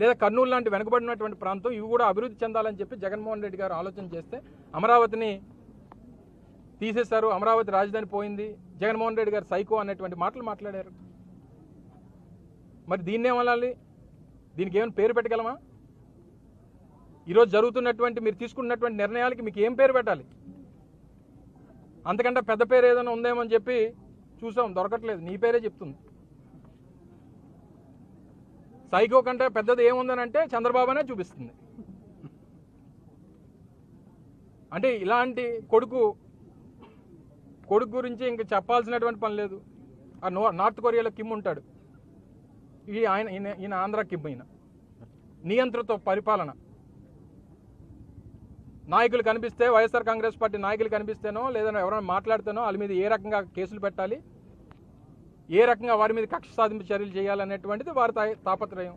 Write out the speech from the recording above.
లేదా కర్నూలు లాంటి వెనుకబడినటువంటి ప్రాంతం ఇవి కూడా అభివృద్ధి చెందాలని చెప్పి జగన్మోహన్ రెడ్డి గారు ఆలోచన చేస్తే అమరావతిని తీసేశారు అమరావతి రాజధాని పోయింది. జగన్మోహన్ రెడ్డి గారు సైకో అనేటువంటి మాటలు మాట్లాడారు. మరి దీన్నే ఏమనాలి? దీనికి ఏమైనా పేరు పెట్టగలమా? ఈరోజు జరుగుతున్నటువంటి మీరు తీసుకున్నటువంటి నిర్ణయాలకి మీకు ఏం పేరు పెట్టాలి? అంతకంటే పెద్ద పేరు ఏదైనా ఉందేమో అని చెప్పి చూసాం దొరకట్లేదు. నీ పేరే చెప్తుంది. సైకో కంటే పెద్దది ఏముందని అంటే చంద్రబాబునే చూపిస్తుంది. అంటే ఇలాంటి కొడుకు కొడుకు గురించి ఇంక చెప్పాల్సినటువంటి పని లేదు. ఆ నో నార్త్ కొరియాలో కిమ్ ఉంటాడు. ఈ ఆయన ఈయన ఈయన ఆంధ్ర కిమ్ ఈయన. నియంత్రిత పరిపాలన. నాయకులు కనిపిస్తే వైఎస్ఆర్ కాంగ్రెస్ పార్టీ నాయకులు కనిపిస్తేనో లేదన్నా ఎవరైనా మాట్లాడితేనో వాళ్ళ మీద ఏ రకంగా కేసులు పెట్టాలి? ఏ రకంగా వారి మీద కక్ష సాధింపు చర్యలు చేయాలనేటువంటిది వారి తాపత్రయం.